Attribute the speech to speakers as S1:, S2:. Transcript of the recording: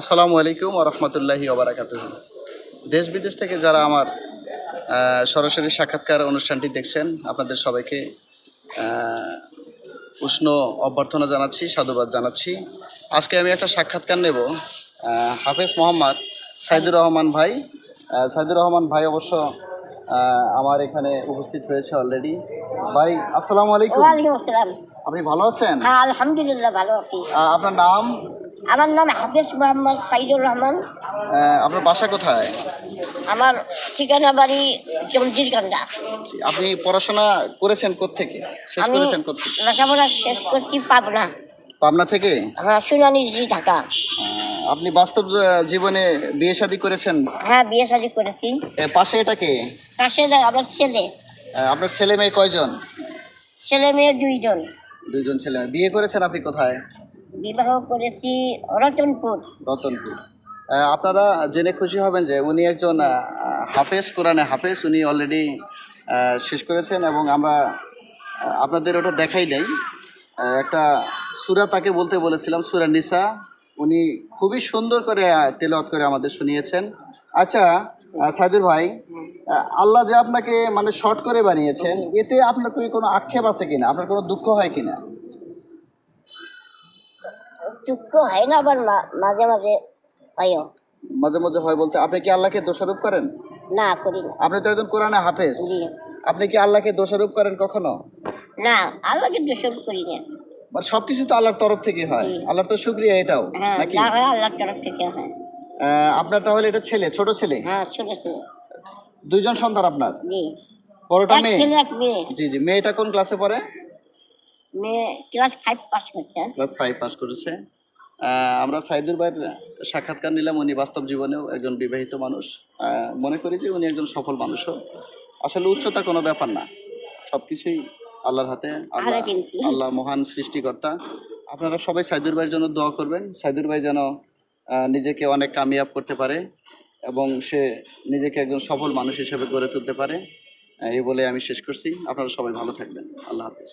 S1: আসসালামু আলাইকুম রহমতুল্লাহি ওবরাকাত দেশ বিদেশ থেকে যারা আমার সরাসরি সাক্ষাৎকার অনুষ্ঠানটি দেখছেন আপনাদের সবাইকে উষ্ণ অভ্যর্থনা জানাচ্ছি সাধুবাদ জানাচ্ছি। আজকে আমি একটা সাক্ষাৎকার নেব হাফেজ মোহাম্মদ সাইদুর রহমান ভাই। সাইদুর রহমান ভাই অবশ্য আমার এখানে উপস্থিত হয়েছে অলরেডি ভাই আসসালামু আলাইকুম। আপনি ভালো আছেন?
S2: হ্যাঁ আলহামদুলিল্লাহ ভালো আছি।
S1: আপনার নাম?
S2: আমার নাম হাফিজ মোহাম্মদ সাইদুর রহমান।
S1: আপনার বাসা কোথায়?
S2: আমার ঠিকানা বাড়ি জমজির কান্দা
S1: আপনি পড়াশোনা করেছেন কোত্থেকে? শেষ করেছেন কোত্থেকে?
S2: লেখাপড়া শেষ করছি পাবনা।
S1: পাবনা থেকে?
S2: হ্যাঁ সুনানি জি ঢাকা।
S1: আপনি বাস্তব জীবনে বিয়ে শাদী করেছেন?
S2: হ্যাঁ বিয়ে শাদি করেছি।
S1: পাশে এটাকে
S2: কাছে যায় আমার ছেলে।
S1: আপনার ছেলে মেয়ে কয়জন?
S2: ছেলে মেয়ে দুইজন।
S1: দুইজন ছেলে। বিয়ে করেছেন আপনি কোথায়?
S2: বিবাহ করেছি রতনপুর।
S1: রতনপুর। আপনারা জেনে খুশি হবেন যে উনি একজন হাফেজ, কোরআনে হাফেজ। উনি অলরেডি শেষ করেছেন এবং আমরা আপনাদের ওটা দেখাই দেই। একটা সুরা তাকে বলতে বলেছিলাম, সুরা নিসা। উনি খুবই সুন্দর করে তেলাওয়াত করে আমাদের শুনিয়েছেন। আচ্ছা সাইদুর ভাই আল্লাহ যে আপনাকে মানে শর্ট করে বানিয়েছেন, এতে আপনার কোনো আক্ষেপ আছে কিনা? আপনার কোনো দুঃখ হয় কিনা?
S2: দুঃখ হয় না আবার মাঝে মাঝে হয়ও।
S1: মাঝে মাঝে হয় বলতে আপনি কি আল্লাহকে দোষারোপ করেন?
S2: না করি না।
S1: আপনি তো একজন কোরআনে হাফেজ। আপনি কি আল্লাহকে দোষারোপ করেন কখনো?
S2: না আল্লাহকে দোষণ করি না।
S1: মানে সবকিছু তো আল্লাহর তরফ থেকে হয়। আল্লাহর তো শুক্রিয়া এটাও
S2: হ্যাঁ
S1: নাকি?
S2: আল্লাহর তরফ থেকে হয়।
S1: আপনার তাহলে এটা ছেলে ছোট ছেলে?
S2: হ্যাঁ ছোট ছোট
S1: দুইজন সন্তান আপনার?
S2: জি।
S1: বড়টা
S2: ছেলে মেয়ে।
S1: জি জি। মেয়েটা কোন ক্লাসে পড়ে?
S2: মেয়ে ক্লাস ফাইভ পাস করছে।
S1: ক্লাস ফাইভ পাস করেছে। আমরা সাইদুর ভাইয়ের সাক্ষাৎকার নিলাম। উনি বাস্তব জীবনেও একজন বিবাহিত মানুষ। মনে করি যে উনি একজন সফল মানুষও। আসলে উচ্চতা কোনো ব্যাপার না। সবকিছুই আল্লাহর হাতে। আল্লাহ মহান সৃষ্টিকর্তা। আপনারা সবাই সাইদুর ভাইয়ের জন্য দোয়া করবেন। সাইদুর ভাই যেন নিজেকে অনেক কামিয়াব করতে পারে এবং সে নিজেকে একজন সফল মানুষ হিসেবে গড়ে তুলতে পারে। এই বলে আমি শেষ করছি। আপনারা সবাই ভালো থাকবেন। আল্লাহ হাফিজ।